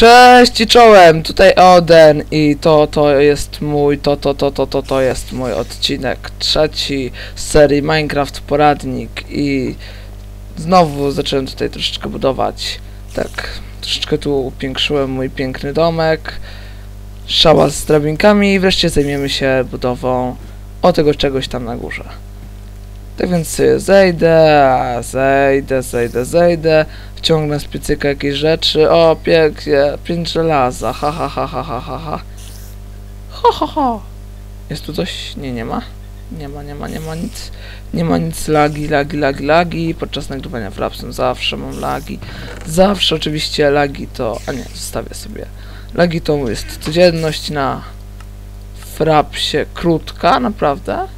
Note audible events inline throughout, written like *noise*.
Cześć i czołem, tutaj Oden i to, to jest mój, to, to, to, to, to, to jest mój odcinek trzeci z serii Minecraft Poradnik. I znowu zacząłem tutaj troszeczkę budować, tak, troszeczkę tu upiększyłem mój piękny domek, szała z drabinkami i wreszcie zajmiemy się budową o tego czegoś tam na górze. Tak więc zejdę, zejdę, zejdę, zejdę, wciągnę z piecyka jakieś rzeczy, o pięknie, pięć żelaza, ha ha ha ha ha ha ha. Ho ho ho. Jest tu coś? Nie, nie ma. Nie ma, nie ma, nie ma nic. Nie ma nic lagi, lagi, lagi, lagi. Podczas nagrywania frapsem zawsze mam lagi. Zawsze oczywiście lagi to... A nie, zostawię sobie. Lagi to jest codzienność na frapsie krótka, naprawdę.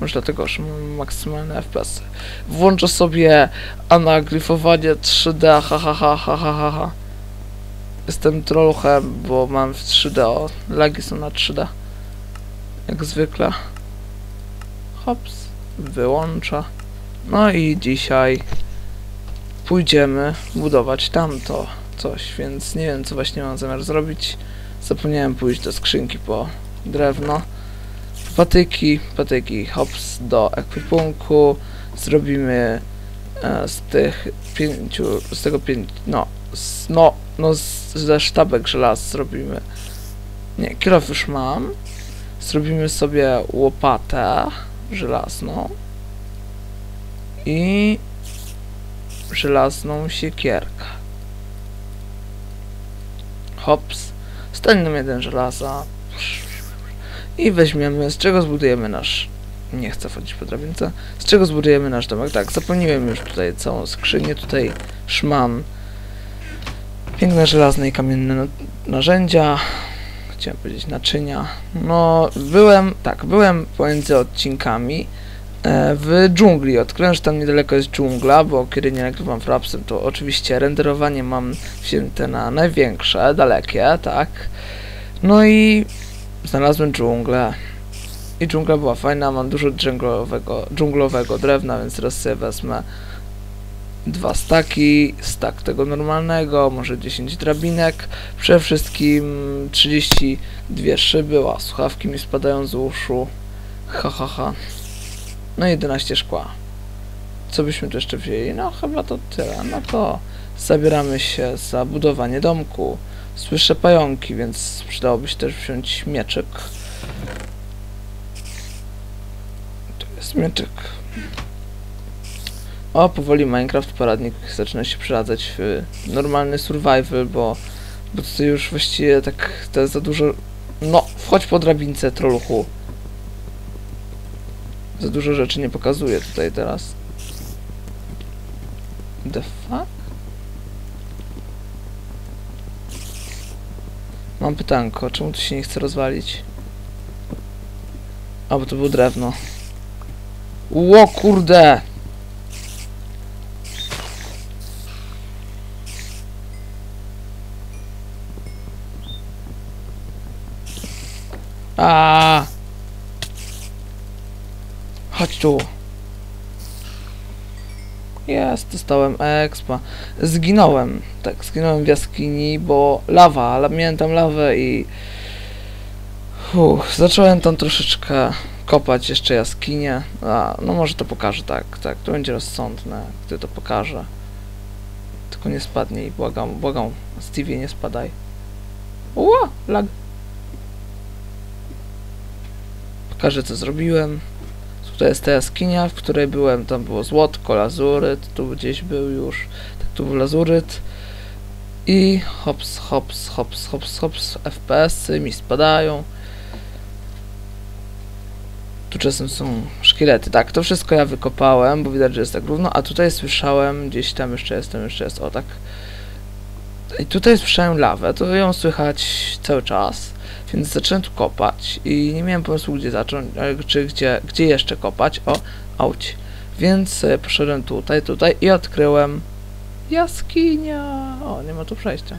Może dlatego, że mam maksymalne FPS. Włączę sobie anagryfowanie 3D, ha ha ha ha ha ha ha. Jestem trollchem, bo mam w 3D, o, lagi są na 3D. Jak zwykle. Hops, wyłącza. No i dzisiaj pójdziemy budować tamto coś, więc nie wiem co właśnie mam zamiar zrobić. Zapomniałem pójść do skrzynki po drewno patyki, patyki hops do ekwipunku, zrobimy e, z tych pięciu, z tego pięć, no, z, no, no z, ze sztabek żelaz zrobimy, nie, kierow już mam, zrobimy sobie łopatę żelazną i żelazną siekierkę. Hops, stań nam jeden żelaza, i weźmiemy, z czego zbudujemy nasz... Nie chcę wchodzić po drabince. Z czego zbudujemy nasz domek? Tak, zapomniałem już tutaj całą skrzynię. Tutaj szmam. Piękne żelazne i kamienne na narzędzia. Chciałem powiedzieć naczynia. No, byłem, tak, byłem pomiędzy odcinkami e, w dżungli. Odkryłem, że tam niedaleko jest dżungla, bo kiedy nie nagrywam frapsem, to oczywiście renderowanie mam wzięte na największe, dalekie, tak. No i znalazłem dżunglę. I dżungla była fajna, mam dużo dżunglowego, dżunglowego drewna, więc teraz sobie wezmę dwa staki, stak tego normalnego, może 10 drabinek, przede wszystkim 32 szyby, a słuchawki mi spadają z uszu, ha ha ha. No i 11 szkła. Co byśmy tu jeszcze wzięli? No chyba to tyle, no to zabieramy się za budowanie domku. Słyszę pająki, więc przydałoby się też wziąć mieczyk. Tu jest mieczyk. O, powoli Minecraft poradnik zaczyna się przeradzać w normalny survival, bo, bo tutaj już właściwie tak to jest za dużo... No, wchodź po drabince, troluchu. Za dużo rzeczy nie pokazuję tutaj teraz. The fuck? Mam pytanko, czemu tu się nie chce rozwalić? A, bo to było drewno. Ło, kurde! A! Chodź tu. Jest, dostałem expa. Zginąłem. Tak, zginąłem w jaskini, bo lawa, miałem tam lawę i... Uff, zacząłem tam troszeczkę kopać jeszcze jaskinię. A, no może to pokażę, tak, tak, to będzie rozsądne, gdy to pokażę. Tylko nie spadnij, błagam, błagam, Stevie, nie spadaj. Ła, lag. Pokażę, co zrobiłem. To jest ta jaskinia, w której byłem. Tam było złotko, lazuryt, tu gdzieś był już. Tak, tu był lazuryt. I hops, hops, hops, hops, hops, FPS-y mi spadają. Tu czasem są szkielety. Tak, to wszystko ja wykopałem, bo widać, że jest tak równo. A tutaj słyszałem, gdzieś tam jeszcze jestem, jeszcze jest, o tak. I tutaj słyszałem lawę, to ją słychać cały czas. Więc zacząłem tu kopać i nie miałem pomysłu gdzie zacząć, czy gdzie, gdzie jeszcze kopać. O, auć. Więc e, poszedłem tutaj, tutaj i odkryłem jaskinia. O, nie ma tu przejścia.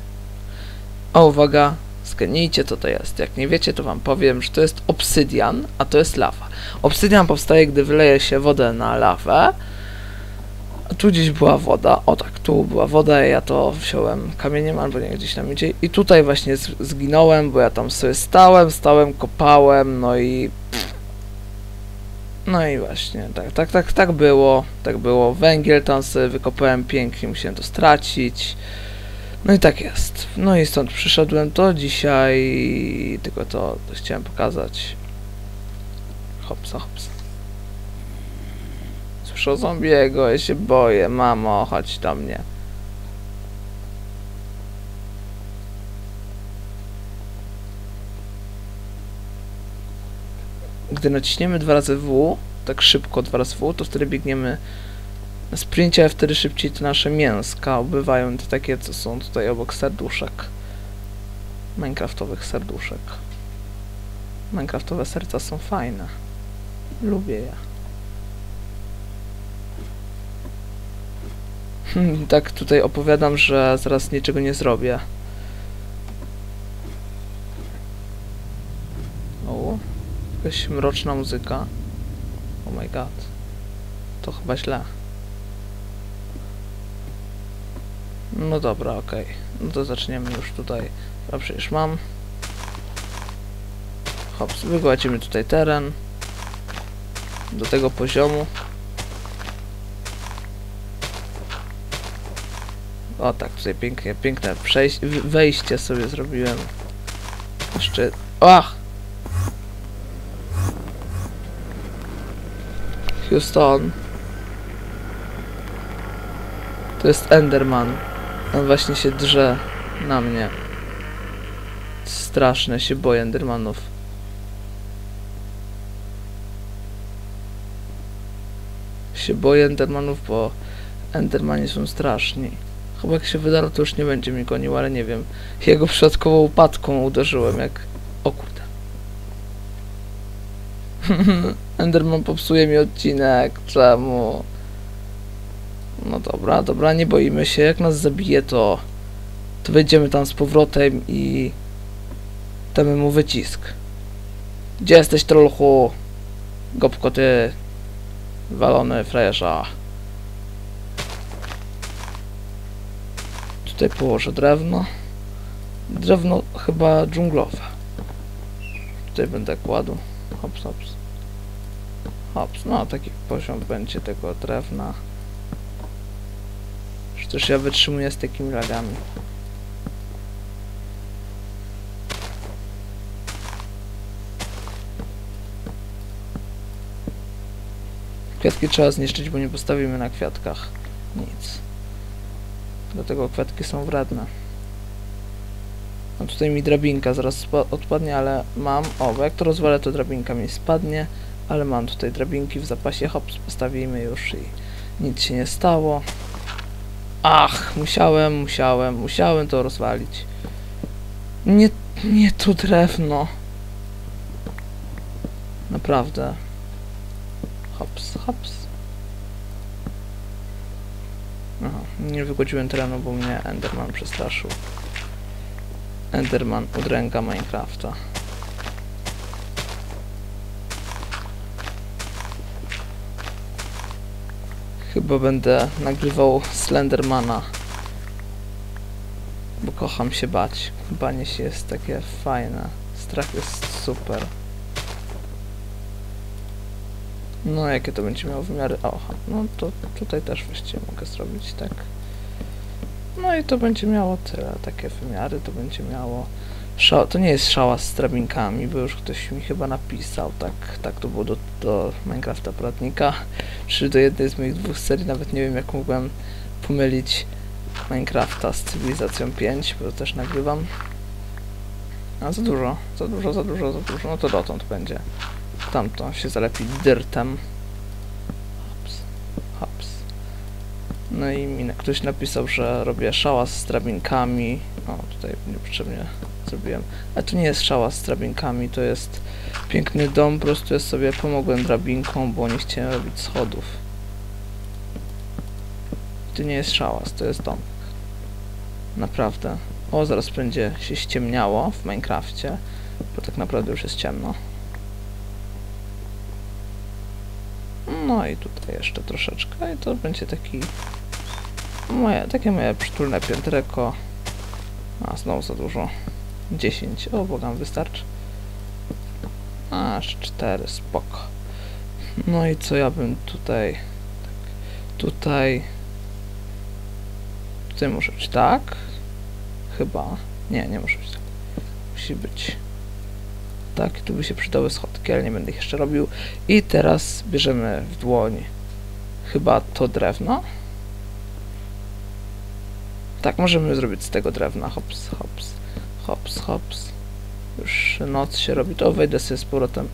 O, uwaga, zgadnijcie co to jest. Jak nie wiecie, to wam powiem, że to jest obsydian, a to jest lawa. Obsydian powstaje, gdy wyleje się wodę na lawę. Tu gdzieś była woda. O tak, Tu była woda, ja to wziąłem kamieniem albo nie gdzieś tam idzie. I tutaj właśnie zginąłem, bo ja tam sobie stałem, stałem, kopałem, no i... No i właśnie, tak, tak, tak, tak było, tak było. Węgiel tam sobie wykopałem pięknie, musiałem to stracić. No i tak jest. No i stąd przyszedłem to dzisiaj, tylko to chciałem pokazać. Hopsa, hopsa. O zombiego, ja się boję. Mamo, chodź do mnie. Gdy naciśniemy dwa razy W, tak szybko dwa razy W, to wtedy biegniemy na sprincie, a wtedy szybciej te nasze mięska ubywają, te takie, co są tutaj obok serduszek. Minecraftowych serduszek. Minecraftowe serca są fajne. Lubię je. Hmm, tak tutaj opowiadam, że zaraz niczego nie zrobię. O, jakaś mroczna muzyka. Oh my god. To chyba źle. No dobra, okej. No to zaczniemy już tutaj. A przecież mam. Hops, wygładzimy tutaj teren. Do tego poziomu. O tak, tutaj pięknie, piękne przejście, wejście sobie zrobiłem. Jeszcze... Ach! Houston. To jest Enderman. On właśnie się drze na mnie. Straszne, się boję Endermanów. Się boję Endermanów, bo Endermani są straszni. Chyba jak się wydarło, to już nie będzie mi gonił, ale nie wiem. Jego przypadkową upadką uderzyłem, jak... O kurde. *laughs* Enderman popsuje mi odcinek. Czemu? No dobra, dobra, nie boimy się. Jak nas zabije, to... To wejdziemy tam z powrotem i... Damy mu wycisk. Gdzie jesteś, trollchu? Gopko, ty... Walony frajerza. Tutaj położę drewno. Drewno chyba dżunglowe. Tutaj będę kładł. Hops, hops. Hops, no taki poziom będzie tego drewna. Przecież ja wytrzymuję z takimi lagami. Kwiatki trzeba zniszczyć, bo nie postawimy na kwiatkach nic. Dlatego kwiatki są wredne. No tutaj mi drabinka zaraz odpadnie, ale mam... O, bo jak to rozwalę, to drabinka mi spadnie. Ale mam tutaj drabinki w zapasie. Hop, postawimy już i nic się nie stało. Ach, musiałem, musiałem, musiałem to rozwalić. Nie, nie to drewno. Naprawdę. Hops, hops. Nie wygłodziłem terenu, bo mnie Enderman przestraszył. Enderman udręka Minecrafta. Chyba będę nagrywał Slendermana. Bo kocham się bać. Banie się jest takie fajne. Strach jest super. No, jakie to będzie miało wymiary? Oha, no to tutaj też właściwie mogę zrobić tak. No i to będzie miało tyle, takie wymiary, to będzie miało... To nie jest szała z drabinkami, bo już ktoś mi chyba napisał, tak, tak to było do, do Minecrafta Poradnika, czy do jednej z moich dwóch serii, nawet nie wiem jak mogłem pomylić Minecrafta z Cywilizacją 5, bo też nagrywam. A za dużo, za dużo, za dużo, za dużo, no to dotąd będzie. Tamto się zalepi dyrtem. Hops, hops. No i mi ktoś napisał, że robię szałas z drabinkami. O, tutaj niepotrzebnie zrobiłem. Ale to nie jest szałas z drabinkami, to jest piękny dom, po prostu ja sobie pomogłem drabinką, bo nie chciałem robić schodów. To nie jest szałas, to jest dom. Naprawdę. O, zaraz będzie się ściemniało w Minecrafcie, bo tak naprawdę już jest ciemno. No i tutaj jeszcze troszeczkę i to będzie taki moje, takie moje przytulne piętreko. A, znowu za dużo. 10. O, bogam, wystarczy. Aż 4, spoko. No i co ja bym tutaj... Tak, tutaj... Tutaj muszę być tak? Chyba. Nie, nie muszę być tak. Musi być tak, tu by się przydały schodki, ale nie będę ich jeszcze robił. I teraz bierzemy w dłoń chyba to drewno. Tak, możemy zrobić z tego drewna. Hops, hops, hops, hops. Już noc się robi, to wejdę sobie z powrotem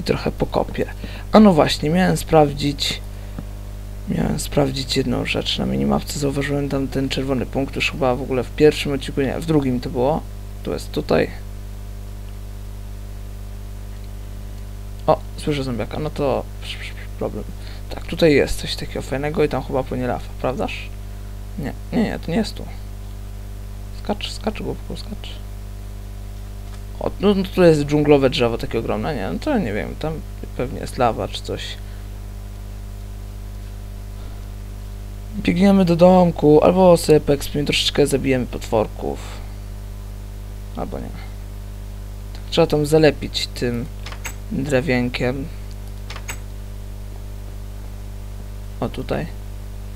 i trochę pokopię. A no właśnie, miałem sprawdzić... Miałem sprawdzić jedną rzecz. Na minimapce zauważyłem tam ten czerwony punkt, już chyba w ogóle w pierwszym odcinku, nie, w drugim to było. To jest tutaj. O, słyszę zombiaka, no to problem. Tak, tutaj jest coś takiego fajnego i tam chyba płynie lawa, prawdaż? Nie, nie, nie, to nie jest tu. Skacz, skacz głupku, skacz. O, no, no tu jest dżunglowe drzewo takie ogromne, nie, no to nie wiem, tam pewnie jest lawa czy coś. Biegniemy do domku, albo sobie poekspimy, troszeczkę zabijemy potworków. Albo nie. Tak, trzeba tam zalepić tym drewienkiem. O tutaj.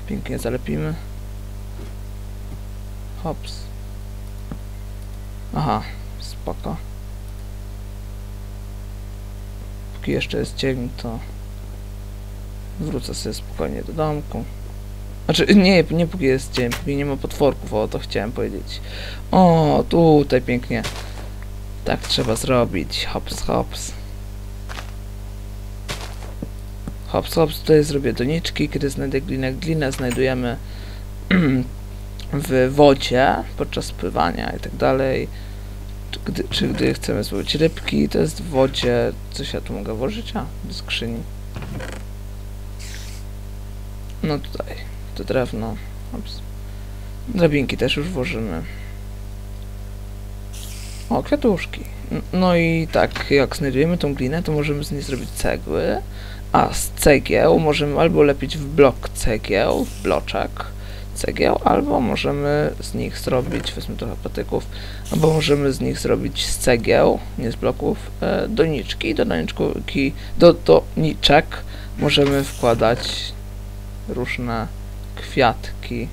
Pięknie zalepimy. Hops. Aha, spoko. Póki jeszcze jest dzień, to wrócę sobie spokojnie do domku. Znaczy, nie, nie póki jest dzień, póki nie ma potworków, o to chciałem powiedzieć. O, tutaj pięknie. Tak trzeba zrobić. Hops, hops. Hops, hops, tutaj zrobię doniczki, kiedy znajdę glinę. Glinę znajdujemy *clears throat* w wodzie podczas pływania i tak dalej. Gdy, czy gdy chcemy złowić rybki, to jest w wodzie. Coś ja tu mogę włożyć? A, do skrzyni. No tutaj, to drewno. Ops. Drabinki też już włożymy. O, kwiatuszki. No i tak, jak znajdujemy tą glinę, to możemy z niej zrobić cegły. A z cegieł możemy albo lepić w blok cegieł, w bloczek cegieł, albo możemy z nich zrobić, wezmę trochę patyków, albo możemy z nich zrobić z cegieł, nie z bloków, e, doniczki. Do doniczki, do doniczek możemy wkładać różne kwiatki.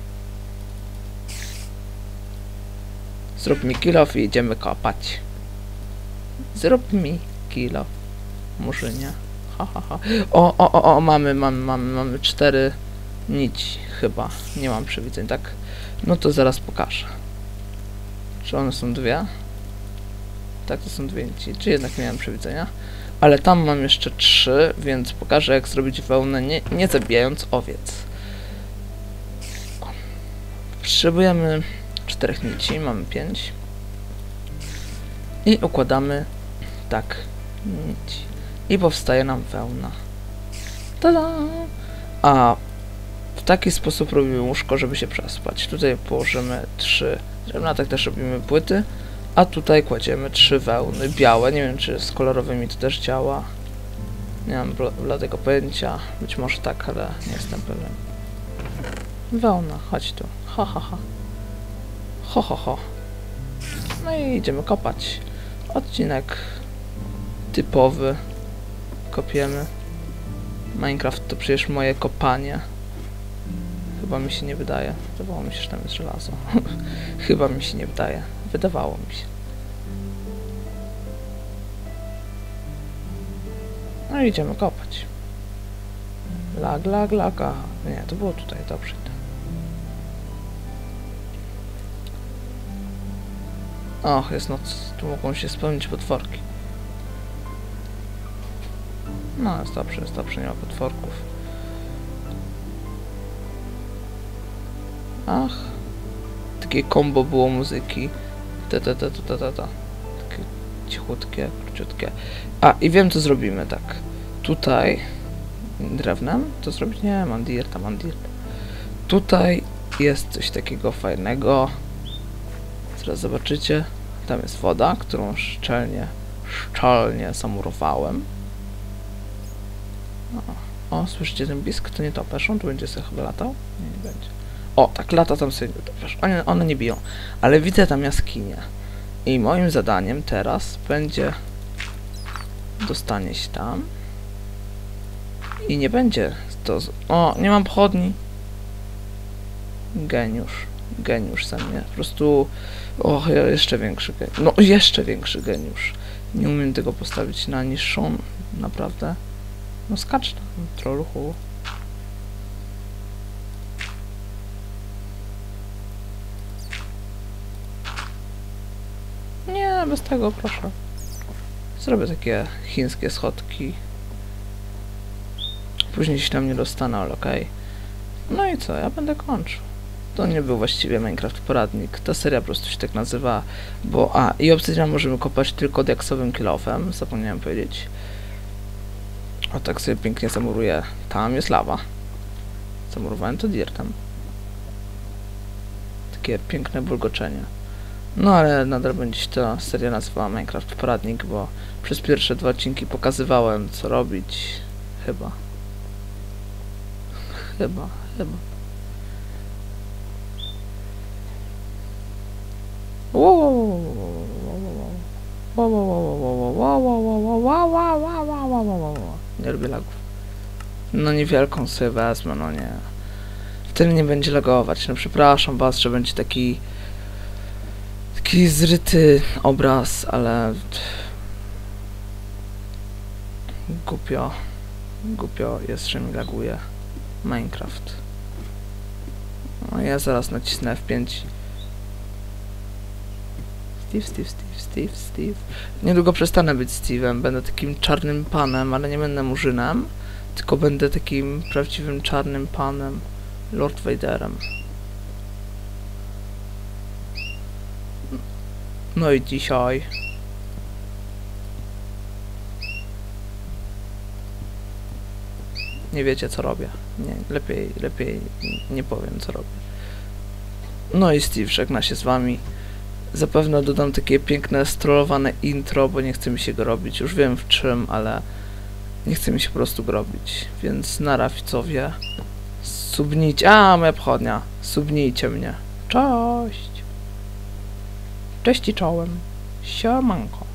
Zrób mi kilof i idziemy kopać. Zrób mi kilof. Murzynia. *laughs* O, o, o, o, mamy, mamy, mamy, mamy cztery nici chyba. Nie mam przewidzeń, tak? No to zaraz pokażę. Czy one są dwie? Tak, to są dwie nici. Czy jednak miałem przewidzenia? Ale tam mam jeszcze trzy, więc pokażę jak zrobić wełnę nie, nie zabijając owiec. Potrzebujemy czterech nici, mamy pięć. I układamy tak nici. I powstaje nam wełna. Tada! A w taki sposób robimy łóżko, żeby się przespać. Tutaj położymy trzy drewna, tak też robimy płyty. A tutaj kładziemy trzy wełny białe. Nie wiem, czy z kolorowymi to też działa. Nie mam bla- bladego pojęcia. Być może tak, ale nie jestem pewien. Wełna, chodź tu. Ho, ho, ho. Ho, ho, ho. No i idziemy kopać. Odcinek typowy. Kopiemy. Minecraft to przecież moje kopanie. Chyba mi się nie wydaje. Wydawało mi się, że tam jest żelazo. *laughs* Chyba mi się nie wydaje. Wydawało mi się. No i idziemy kopać. Lag, lag, laga. Nie, to było tutaj, dobrze. Och, jest noc. Tu mogą się spełnić potworki. No, jest dobrze, jest dobrze, nie ma potworków. Ach. Takie kombo było muzyki. Ta, ta, ta, ta, ta, ta, ta. Takie cichutkie, króciutkie. A, i wiem, co zrobimy, tak. Tutaj drewnem to zrobić? Nie, mam dirta. Tutaj jest coś takiego fajnego. Zaraz zobaczycie. Tam jest woda, którą szczelnie, szczelnie zamurowałem. O, słyszycie ten pisk? To nie topesz, on tu będzie sobie chyba latał? Nie, nie będzie. O, tak lata tam sobie, wiesz, one, one nie biją. Ale widzę tam jaskinię. I moim zadaniem teraz będzie dostanie się tam. I nie będzie to... O, nie mam pochodni. Geniusz. Geniusz ze mnie. Po prostu... Och, jeszcze większy geniusz. No, jeszcze większy geniusz. Nie umiem tego postawić na niższą. Naprawdę. No skacz tam, troluchu. Nie, bez tego proszę. Zrobię takie chińskie schodki. Później się tam nie dostanę, ale okej. No i co, ja będę kończył. To nie był właściwie Minecraft poradnik. Ta seria po prostu się tak nazywa, bo... A, i obsydian możemy kopać tylko diaksowym kilofem, zapomniałem powiedzieć. O, tak sobie pięknie zamuruję. Tam jest lawa. Zamurowałem to dirtem. Takie piękne bulgoczenie. No ale nadal będzie się ta seria nazywała Minecraft Poradnik, bo przez pierwsze dwa odcinki pokazywałem co robić. Chyba. Chyba, chyba. No niewielką sobie wezmę, no nie. Wtedy nie będzie lagować. No przepraszam was, że będzie taki taki zryty obraz, ale głupio głupio jest, że mi laguje Minecraft. No ja zaraz nacisnę F5 Steve, Steve, Steve, Steve, Steve. Niedługo przestanę być Steve'em, będę takim czarnym panem, ale nie będę murzynem, tylko będę takim prawdziwym czarnym panem, Lord Vaderem. No i dzisiaj. Nie wiecie co robię. Nie, lepiej, lepiej nie powiem co robię. No i Steve żegna się z wami. Zapewne dodam takie piękne, strollowane intro, bo nie chce mi się go robić. Już wiem w czym, ale nie chce mi się po prostu go robić. Więc nara widzowie. Subnijcie. A, moja pochodnia. Subnijcie mnie. Cześć. Cześć i czołem. Siemanko.